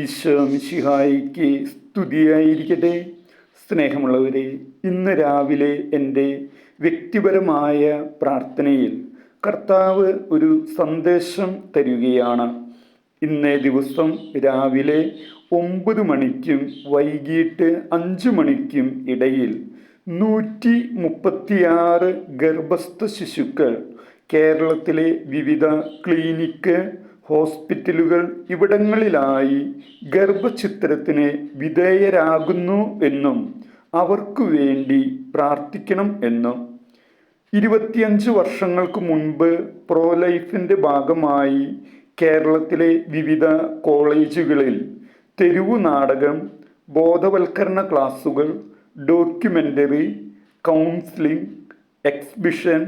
ഈശോ മിശിഹായിക്ക് സ്തുതിയായിരിക്കട്ടെ. സ്നേഹമുള്ളവരെ ഇന്ന് രാവിലെ എന്റെ വ്യക്തിപരമായ പ്രാർത്ഥനയിൽ കർത്താവ് ഒരു സന്ദേശം തരികയാണ്. ഇന്നേ ദിവസം രാവിലെ ഒമ്പത് മണിക്കും വൈകിട്ട് അഞ്ച് മണിക്കും ഇടയിൽ നൂറ്റി മുപ്പത്തിയാറ് ഗർഭസ്ഥ ശിശുക്കൾ കേരളത്തിലെ വിവിധ ക്ലിനിക്ക് ഹോസ്പിറ്റലുകൾ ഇവിടങ്ങളിലായി ഗർഭചിത്രത്തിന് വിധേയരാകുന്നു എന്നും അവർക്കു വേണ്ടി പ്രാർത്ഥിക്കണം എന്നും. ഇരുപത്തിയഞ്ച് വർഷങ്ങൾക്ക് മുൻപ് പ്രോ ലൈഫിന്റെ ഭാഗമായി കേരളത്തിലെ വിവിധ കോളേജുകളിൽ തെരുവു നാടകം ബോധവൽക്കരണ ക്ലാസുകൾ ഡോക്യുമെന്ററി കൗൺസിലിംഗ് എക്സിബിഷൻ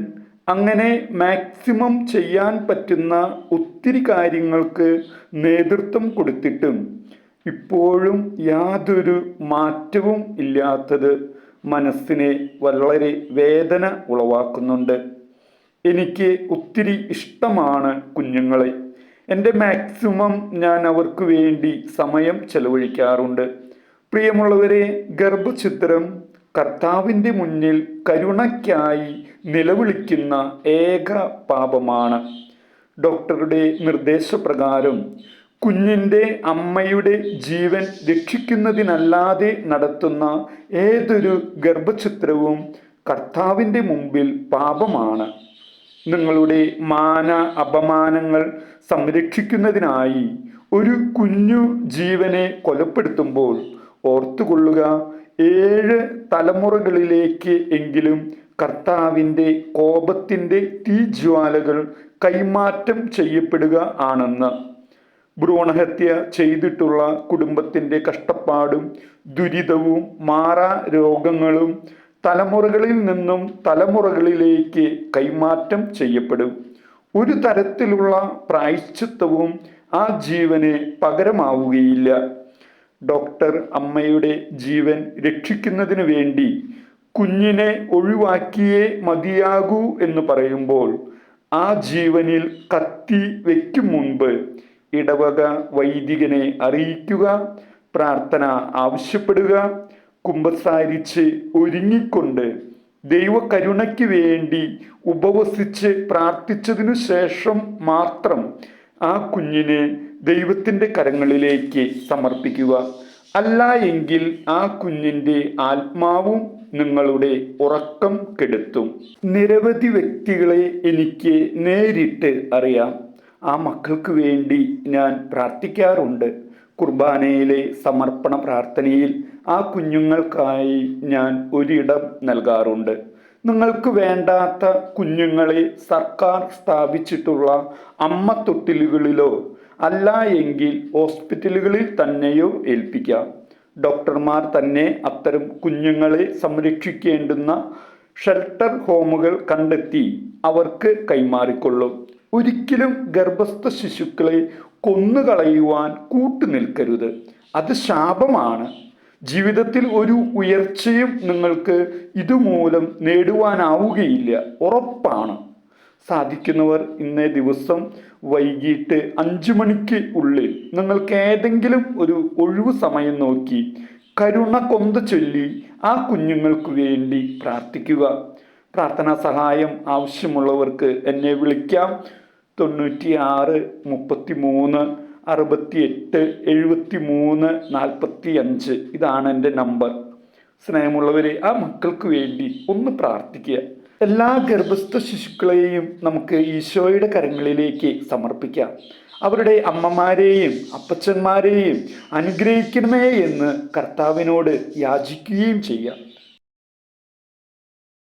അങ്ങനെ മാക്സിമം ചെയ്യാൻ പറ്റുന്ന ഒത്തിരി കാര്യങ്ങൾക്ക് നേതൃത്വം കൊടുത്തിട്ടും ഇപ്പോഴും യാതൊരു മാറ്റവും ഇല്ലാത്തത് മനസ്സിനെ വളരെ വേദന ഉളവാക്കുന്നുണ്ട്. എനിക്ക് ഒത്തിരി ഇഷ്ടമാണ് കുഞ്ഞുങ്ങളെ. എന്റെ മാക്സിമം ഞാൻ അവർക്ക് വേണ്ടി സമയം ചെലവഴിക്കാറുണ്ട്. പ്രിയമുള്ളവരെ ഗർഭചിത്രം കർത്താവിന്റെ മുന്നിൽ കരുണയ്ക്കായി നിലവിളിക്കുന്ന ഏക പാപമാണ്. ഡോക്ടറുടെ നിർദ്ദേശപ്രകാരം കുഞ്ഞിന്റെ അമ്മയുടെ ജീവൻ രക്ഷിക്കുന്നതിനല്ലാതെ നടത്തുന്ന ഏതൊരു ഗർഭചിത്രവും കർത്താവിന്റെ മുമ്പിൽ പാപമാണ്. നിങ്ങളുടെ മാന അപമാനങ്ങൾ സംരക്ഷിക്കുന്നതിനായി ഒരു കുഞ്ഞു ജീവനെ കൊലപ്പെടുത്തുമ്പോൾ ഓർത്തുകൊള്ളുക ഏഴ് തലമുറകളിലേക്ക് എങ്കിലും കർത്താവിന്റെ കോപത്തിന്റെ തീജ്വാലകൾ കൈമാറ്റം ചെയ്യപ്പെടുക ആണെന്ന്. ഭ്രൂണഹത്യ ചെയ്തിട്ടുള്ള കുടുംബത്തിന്റെ കഷ്ടപ്പാടും ദുരിതവും മാറാ രോഗങ്ങളും തലമുറകളിൽ നിന്നും തലമുറകളിലേക്ക് കൈമാറ്റം ചെയ്യപ്പെടും. ഒരു തരത്തിലുള്ള പ്രായശ്ചിത്തവും ആ ജീവന് പകരമാവുകയില്ല. ഡോക്ടർ അമ്മയുടെ ജീവൻ രക്ഷിക്കുന്നതിന് വേണ്ടി കുഞ്ഞിനെ ഒഴിവാക്കിയേ മതിയാകൂ എന്ന് പറയുമ്പോൾ ആ ജീവനിൽ കത്തി വയ്ക്കും മുൻപ് ഇടവക വൈദികനെ അറിയിക്കുക പ്രാർത്ഥന ആവശ്യപ്പെടുക കുമ്പസാരിച്ച് ഒരുങ്ങിക്കൊണ്ട് ദൈവകരുണയ്ക്ക് വേണ്ടി ഉപവസിച്ച് പ്രാർത്ഥിച്ചതിനു ശേഷം മാത്രം ആ കുഞ്ഞിനെ ദൈവത്തിന്റെ കരങ്ങളിലേക്ക് സമർപ്പിക്കുക. അല്ല എങ്കിൽ ആ കുഞ്ഞിന്റെ ആത്മാവും നിങ്ങളുടെ ഉറക്കം കെടുത്തും. നിരവധി വ്യക്തികളെ എനിക്ക് നേരിട്ട് അറിയാം. ആ മക്കൾക്ക് വേണ്ടി ഞാൻ പ്രാർത്ഥിക്കാറുണ്ട്. കുർബാനയിലെ സമർപ്പണ പ്രാർത്ഥനയിൽ ആ കുഞ്ഞുങ്ങൾക്കായി ഞാൻ ഒരിടം നൽകാറുണ്ട്. നിങ്ങൾക്ക് വേണ്ടാത്ത കുഞ്ഞുങ്ങളെ സർക്കാർ സ്ഥാപിച്ചിട്ടുള്ള അമ്മ തൊട്ടിലുകളിലോ അല്ല എങ്കിൽ ഹോസ്പിറ്റലുകളിൽ തന്നെയോ ഏൽപ്പിക്കാം. ഡോക്ടർമാർ തന്നെ അത്തരം കുഞ്ഞുങ്ങളെ സംരക്ഷിക്കേണ്ടുന്ന ഷെൽട്ടർ ഹോമുകൾ കണ്ടെത്തി അവർക്ക് കൈമാറിക്കൊള്ളും. ഒരിക്കലും ഗർഭസ്ഥ ശിശുക്കളെ കൊന്നുകളയുവാൻ കൂട്ടുനിൽക്കരുത് അത് ശാപമാണ്. ജീവിതത്തിൽ ഒരു ഉയർച്ചയും നിങ്ങൾക്ക് ഇതുമൂലം നേടുവാനാവുകയില്ല. ഉറപ്പാണ്. സാധിക്കുന്നവർ ഇന്നേ ദിവസം വൈകിട്ട് അഞ്ചു മണിക്ക് ഉള്ളിൽ നിങ്ങൾക്ക് ഏതെങ്കിലും ഒരു ഒഴിവ് സമയം നോക്കി കരുണ കൊന്ത ചൊല്ലി ആ കുഞ്ഞുങ്ങൾക്ക് വേണ്ടി പ്രാർത്ഥിക്കുക. പ്രാർത്ഥനാ സഹായം ആവശ്യമുള്ളവർക്ക് എന്നെ വിളിക്കാം. തൊണ്ണൂറ്റി ആറ് മുപ്പത്തി മൂന്ന് അറുപത്തി എട്ട് എഴുപത്തി മൂന്ന് നാൽപ്പത്തി അഞ്ച് ഇതാണ് എന്റെ നമ്പർ. സ്നേഹമുള്ളവരെ ആ മക്കൾക്ക് വേണ്ടി ഒന്ന് പ്രാർത്ഥിക്കുക. എല്ലാ ഗർഭസ്ഥ ശിശുക്കളെയും നമുക്ക് ഈശോയുടെ കരങ്ങളിലേക്ക് സമർപ്പിക്കാം. അവരുടെ അമ്മമാരെയും അപ്പച്ചന്മാരെയും അനുഗ്രഹിക്കണമേ എന്ന് കർത്താവിനോട് യാചിക്കുകയും ചെയ്യാം.